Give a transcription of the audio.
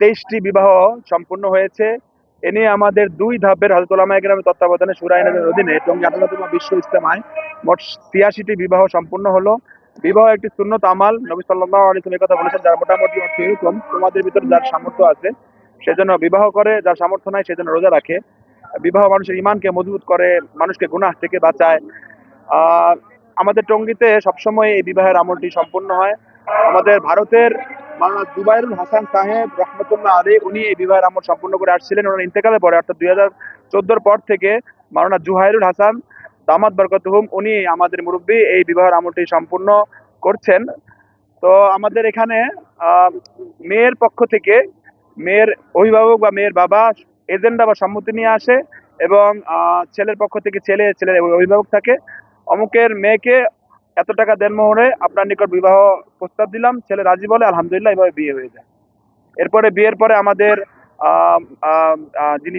তেইশটি বিবাহ সম্পূর্ণ হয়েছে। এ নিয়ে আমাদের দুই ধাপের হজরতুল্লাহ গ্রামের তত্ত্বাবধানে সুরাইনের অধীনে টঙ্গী আঠারোতম বিশ্ব ইস্তেমায় মোট ছিয়াশিটি বিবাহ সম্পূর্ণ হলো। বিবাহ একটি শূন্যত আমাল। নবী সাল্লাহ আলিসুল কথা বলেছেন, যার মোটামুটি অর্থ এরকম, তোমাদের ভিতরে যার সামর্থ্য আছে সেজন্য বিবাহ করে, যার সামর্থ্য নাই সেজন্য রোজা রাখে। বিবাহ মানুষের ইমানকে মজবুত করে, মানুষকে গুনাহ থেকে বাঁচায়। আমাদের টঙ্গীতে সবসময় এই বিবাহের আমলটি সম্পূর্ণ হয়। আমাদের ভারতের মাওলানা জুবাইরুল হাসান সাহেব রহমতুল্লাহ আলী উনি এই বিবাহের আমল সম্পূর্ণ করে আসছিলেন। ওনার ইন্তেকালের পরে, অর্থাৎ দুই হাজার চোদ্দোর পর থেকে মাওলানা জুহাইরুল হাসান দামাদ বরকত হুম, উনি আমাদের মুরব্বী, এই বিবাহের আমলটি সম্পূর্ণ করছেন। তো আমাদের এখানে মেয়ের পক্ষ থেকে মেয়ের অভিভাবক বা মেয়ের বাবা এজেন্ডা বা সম্মতি নিয়ে আসে এবং ছেলের পক্ষ থেকে ছেলে, ছেলের অভিভাবক থাকে। অমুকের মেয়েকে এত টাকা দেন মোহরে আপনার নিকট বিবাহ প্রস্তাব দিলাম। ছেলে রাজি বলে আলহামদুলিল্লাহ এভাবে বিয়ে হয়ে যায়। এরপরে বিয়ের পরে আমাদের যিনি